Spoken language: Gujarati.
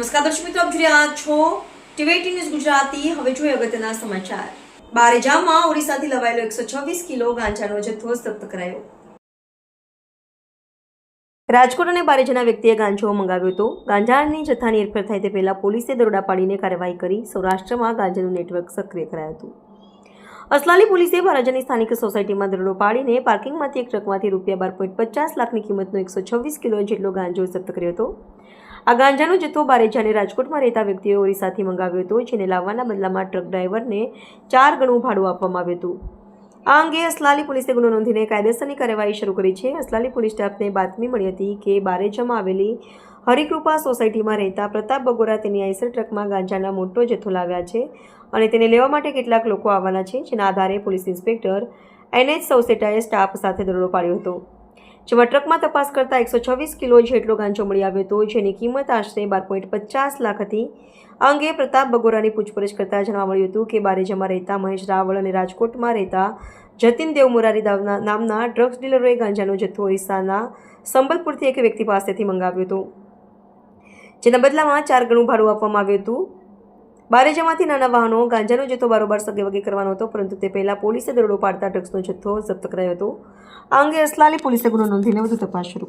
નમસ્કાર દર્શક મિત્રો, આપ જોઈ રહ્યા છો ટીવી ન્યૂઝ ગુજરાતી. હવે જોઈએ અગત્યના સમાચાર. બારેજામાં ઓડિશાથી લવાયેલો એકસો છવ્વીસ કિલો ગાંજાનો જથ્થો જપ્ત કરાયો. રાજકોટ અને બારેજાના વ્યક્તિએ ગાંજો મંગાવ્યો હતો. ગાંજાની જથ્થાની હેરફેર થાય તે પહેલા પોલીસે દરોડા પાડીને કાર્યવાહી કરી સૌરાષ્ટ્રમાં ગાંજાનું નેટવર્ક સક્રિય કરાયું હતું. અસલાલી પોલીસે બારાજાની સ્થાનિક સોસાયટીમાં દરોડો પાડીને પાર્કિંગમાંથી એક ટ્રકમાંથી રૂપિયા બાર પોઈન્ટ પચાસ લાખની કિંમતનો એકસો છવ્વીસ કિલો જેટલો ગાંજો જપ્ત કર્યો હતો. આ ગાંજાનો જથ્થો બારેજાને રાજકોટમાં રહેતા વ્યક્તિએ ઓરિસ્સાથી મંગાવ્યો હતો, જેને લાવવાના બદલામાં ટ્રક ડ્રાઈવરને ચાર ગણું ભાડું આપવામાં આવ્યું હતું. આ અંગે અસલાલી પોલીસે ગુનો નોંધીને કાયદેસરની કાર્યવાહી શરૂ કરી છે. અસલાલી પોલીસ સ્ટાફને બાતમી મળી હતી કે બારેજામાં આવેલી હરિકૃપા સોસાયટીમાં રહેતા પ્રતાપ બગોરા તેની આઈસર ટ્રકમાં ગાંજાના મોટો જથ્થો લાવ્યા છે અને તેને લેવા માટે કેટલાક લોકો આવવાના છે, જેના આધારે police inspector N H staff સાથે દરોડો પાડ્યો હતો. જેમાં ટ્રકમાં તપાસ કરતાં એકસો છવ્વીસ કિલો જેટલો ગાંજો મળી આવ્યો હતો, જેની કિંમત આશરે બાર પોઈન્ટ પચાસ લાખ હતી. આ અંગે પ્રતાપ બગોરાની પૂછપરછ કરતાં જાણવા મળ્યું હતું કે બારેજામાં રહેતા મહેશ રાવળ અને રાજકોટમાં રહેતા જતીન દેવ મુરારી નામના ડ્રગ્સ ડીલરોએ ગાંજાનો જથ્થો ઓરિસ્સાના સંબલપુરથી એક વ્યક્તિ પાસેથી મંગાવ્યો હતો, જેના બદલામાં ચાર ગણું ભાડું આપવામાં આવ્યું હતું. બારેજામાંથી નાના વાહનો ગાંજાનો જથ્થો બારોબાર સગેવગે કરવાનો હતો, પરંતુ તે પહેલા પોલીસે દરોડો પાડતા ડ્રગ્સનો જથ્થો જપ્ત કરાયો હતો. આ અંગે અસલાલી પોલીસે ગુનો નોંધીને વધુ તપાસ શરૂ